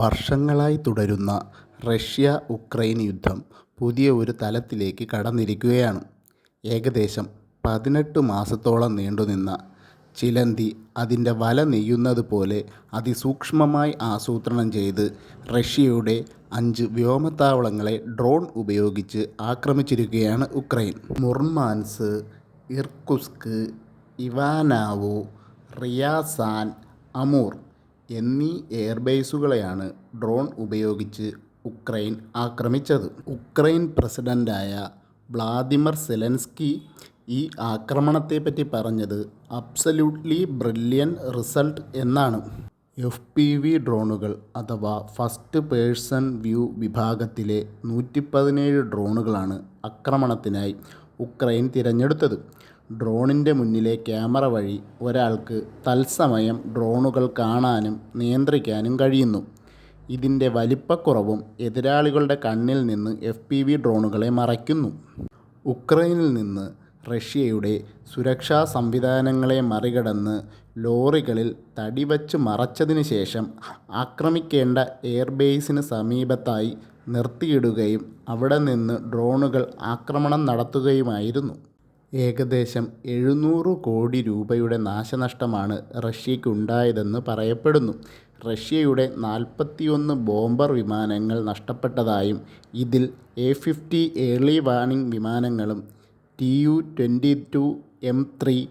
വർഷങ്ങളായി തുടരുന്ന Russia Ukraine യുദ്ധം പുതിയ ഒരു തലത്തിലേക്ക് കടന്നിരിക്കുകയാണ്. ഏകദേശം പതിനെട്ട് മാസത്തോളം നീണ്ടുനിന്ന ചിലന്തി അതിന്റെ വല നെയ്യുന്നത് പോലെ അതിസൂക്ഷ്മമായി ആസൂത്രണം ചെയ്ത് റഷ്യയുടെ അഞ്ച് വ്യോമത്താവളങ്ങളെ ഡ്രോൺ ഉപയോഗിച്ച് ആക്രമിച്ചിരിക്കുകയാണ് Ukraine. Murmansk Irkutsk Ivanovo Ryazan, Amur എന്നീ എയർബേസുകളെയാണ് ഡ്രോൺ ഉപയോഗിച്ച് ഉക്രൈൻ ആക്രമിച്ചത്. ഉക്രൈൻ പ്രസിഡന്റായ വ്ളാദിമർ സെലൻസ്കി ഈ ആക്രമണത്തെപ്പറ്റി പറഞ്ഞത് അബ്സല്യൂട്ട്ലി ബ്രില്യൻ റിസൾട്ട് എന്നാണ്. എഫ് പി വി ഡ്രോണുകൾ അഥവാ ഫസ്റ്റ് പേഴ്സൺ വ്യൂ വിഭാഗത്തിലെ നൂറ്റിപ്പതിനേഴ് ഡ്രോണുകളാണ് ആക്രമണത്തിനായി ഉക്രൈൻ തിരഞ്ഞെടുത്തത്. ഡ്രോണിന്റെ മുന്നിലെ ക്യാമറ വഴി ഒരാൾക്ക് തത്സമയം ഡ്രോണുകൾ കാണാനും നിയന്ത്രിക്കാനും കഴിയുന്നു. ഇതിന്റെ വലിപ്പക്കുറവും എതിരാളികളുടെ കണ്ണിൽ നിന്ന് എഫ് പി വി ഡ്രോണുകളെ മറയ്ക്കുന്നു. ഉക്രൈനിൽ നിന്ന് റഷ്യയുടെ സുരക്ഷാ സംവിധാനങ്ങളെ മറികടന്ന് ലോറികളിൽ തടിവച്ച് മറച്ചതിന് ശേഷം ആക്രമിക്കേണ്ട എയർബേസിന് സമീപത്തായി നിർത്തിയിടുകയും അവിടെ നിന്ന് ഡ്രോണുകൾ ആക്രമണം നടത്തുകയുമായിരുന്നു. ഏകദേശം എഴുന്നൂറ് കോടി രൂപയുടെ നാശനഷ്ടമാണ് റഷ്യയ്ക്കുണ്ടായതെന്ന് പറയപ്പെടുന്നു. റഷ്യയുടെ നാൽപ്പത്തിയൊന്ന് ബോംബർ വിമാനങ്ങൾ നഷ്ടപ്പെട്ടതായും ഇതിൽ എ ഫിഫ്റ്റി ഏർലി വാണിംഗ് വിമാനങ്ങളും T U twenty two M three,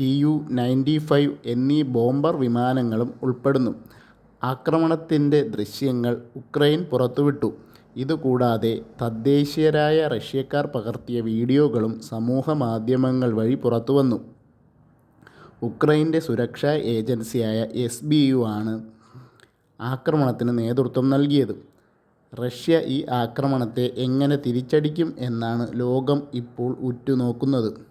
T U ninety five എന്നീ ബോംബർ വിമാനങ്ങളും ഉൾപ്പെടുന്നു. ആക്രമണത്തിന്റെ ദൃശ്യങ്ങൾ ഉക്രൈൻ പുറത്തുവിട്ടു. ഇതുകൂടാതെ തദ്ദേശീയരായ റഷ്യക്കാർ പകർത്തിയ വീഡിയോകളും സമൂഹമാധ്യമങ്ങൾ വഴി പുറത്തുവന്നു. ഉക്രൈന്റെ സുരക്ഷാ ഏജൻസിയായ എസ് ബി യു ആണ് ആക്രമണത്തിന് നേതൃത്വം നൽകിയത്. റഷ്യ ഈ ആക്രമണത്തെ എങ്ങനെ തിരിച്ചടിക്കും എന്നാണ് ലോകം ഇപ്പോൾ ഉറ്റുനോക്കുന്നത്.